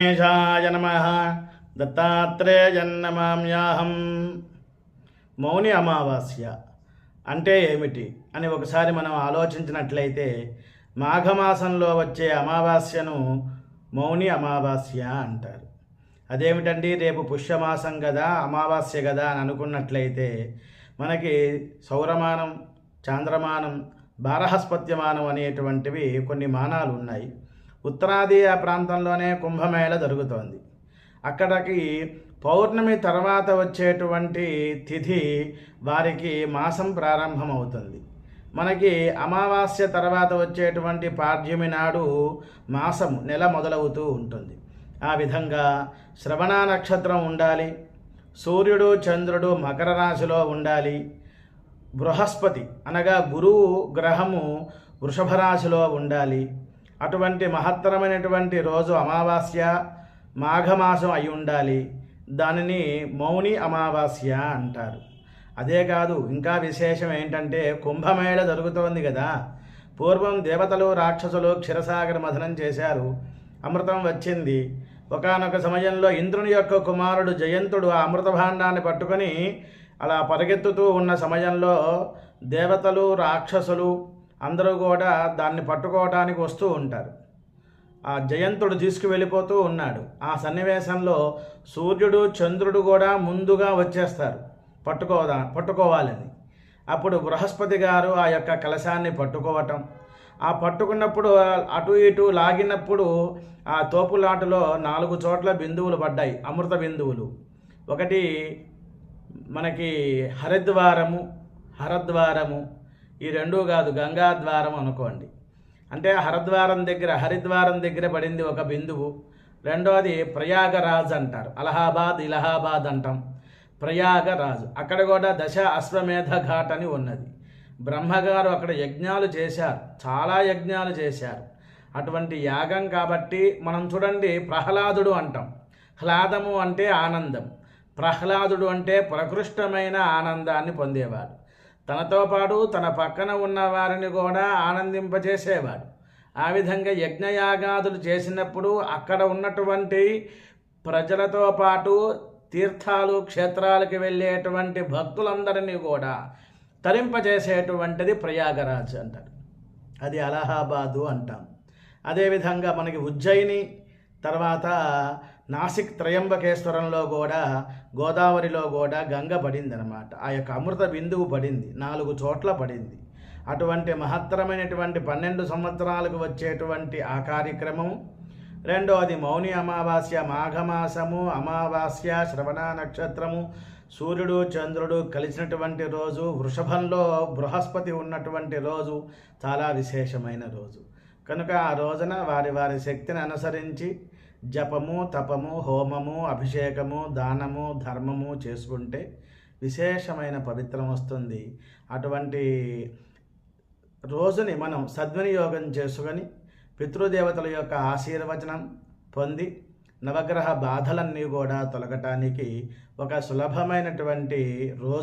గణేశాయ నమ. దత్తాత్రేయన్నమామ్యాహం మౌని అమావాస్య అంటే ఏమిటి అని ఒకసారి మనం ఆలోచించినట్లయితే మాఘమాసంలో వచ్చే అమావాస్యను మౌని అమావాస్య అంటారు. అదేమిటండి? రేపు పుష్యమాసం కదా అమావాస్య కదా అని అనుకున్నట్లయితే మనకి సౌరమానం చాంద్రమానం బారహస్పత్యమానం అనేటువంటివి కొన్ని మానాలు ఉన్నాయి ఉత్తరాది ఆ ప్రాంతంలోనే కుంభమేళ జరుగుతోంది. అక్కడికి పౌర్ణమి తర్వాత వచ్చేటువంటి తిథి వారికి మాసం ప్రారంభమవుతుంది. మనకి అమావాస్య తర్వాత వచ్చేటువంటి పాడ్యమి నాడు మాసము నెల మొదలవుతూ ఉంటుంది. ఆ విధంగా శ్రవణ నక్షత్రం ఉండాలి సూర్యుడు చంద్రుడు మకర రాశిలో ఉండాలి బృహస్పతి అనగా గురువు గ్రహము వృషభ రాశిలో ఉండాలి అటువంటి మహత్తరమైనటువంటి రోజు అమావాస్య మాఘమాసం అయి ఉండాలి. దానిని మౌని అమావాస్య అంటారు. అదే కాదు ఇంకా విశేషం ఏంటంటే కుంభమేళ జరుగుతోంది కదా. పూర్వం దేవతలు రాక్షసులు క్షీరసాగర మథనం చేశారు. అమృతం వచ్చింది. ఒకానొక సమయంలో ఇంద్రుని యొక్క కుమారుడు జయంతుడు ఆ అమృత భాండాన్ని పట్టుకొని అలా పరిగెత్తుతూ ఉన్న సమయంలో దేవతలు రాక్షసులు అందరూ కూడా దాన్ని పట్టుకోవడానికి వస్తూ ఉంటారు. ఆ జయంతుడు తీసుకువెళ్ళిపోతూ ఉన్నాడు. ఆ సన్నివేశంలో సూర్యుడు చంద్రుడు కూడా ముందుగా వచ్చేస్తారు. పట్టుకోదా పట్టుకోవాలని. అప్పుడు బృహస్పతి గారు ఆ యొక్క కలశాన్ని పట్టుకోవటం. ఆ పట్టుకున్నప్పుడు అటు ఇటు లాగినప్పుడు ఆ తోపులాటలో నాలుగు చోట్ల బిందువులు పడ్డాయి. అమృత బిందువులు. ఒకటి మనకి హరిద్వారము హరద్వారము ఈ రెండూ కాదు గంగాద్వారం అనుకోండి. అంటే హరద్వారం దగ్గర హరిద్వారం దగ్గర పడింది ఒక బిందువు. రెండవది ప్రయాగరాజ్ అంటారు. అలహాబాద్ ఇలహాబాద్ అంటాం. ప్రయాగరాజు. అక్కడ కూడా దశ అశ్వమేధ ఘాట్ అని ఉన్నది. బ్రహ్మగారు అక్కడ యజ్ఞాలు చేశారు. చాలా యజ్ఞాలు చేశారు. అటువంటి యాగం కాబట్టి మనం చూడండి ప్రహ్లాదుడు అంటాం. హ్లాదము అంటే ఆనందం. ప్రహ్లాదుడు అంటే ప్రకృష్టమైన ఆనందాన్ని పొందేవాడు. తనతో పాటు తన పక్కన ఉన్న వారిని కూడా ఆనందింపజేసేవాడు. ఆ విధంగా యజ్ఞయాగాదులు చేసినప్పుడు అక్కడ ఉన్నటువంటి ప్రజలతో పాటు తీర్థాలు క్షేత్రాలకు వెళ్ళేటువంటి భక్తులందరినీ కూడా తరింపజేసేటువంటిది ప్రయాగరాజ్ అంటారు. అది అలహాబాదు అంటాం. అదేవిధంగా మనకి ఉజ్జయిని తర్వాత నాసిక్ త్రయంబకేశ్వరంలో కూడా గోదావరిలో కూడా గంగ పడింది అనమాట ఆ యొక్క అమృత బిందువు పడింది నాలుగు చోట్ల పడింది. అటువంటి మహత్తరమైనటువంటి పన్నెండు సంవత్సరాలకు వచ్చేటువంటి ఆ కార్యక్రమం రెండవది మౌని అమావాస్య మాఘమాసము అమావాస్య శ్రవణ నక్షత్రము సూర్యుడు చంద్రుడు కలిసినటువంటి రోజు వృషభంలో బృహస్పతి ఉన్నటువంటి రోజు చాలా విశేషమైన రోజు. కనుక ఆ రోజున వారి వారి శక్తిని అనుసరించి జపము తపము హోమము అభిషేకము దానము ధర్మము చేసుకుంటే విశేషమైన పవిత్రం వస్తుంది. అటువంటి రోజుని మనం సద్వినియోగం చేసుకొని పితృదేవతల యొక్క ఆశీర్వచనం పొంది నవగ్రహ బాధలన్నీ కూడా తొలగటానికి ఒక సులభమైనటువంటి రోజు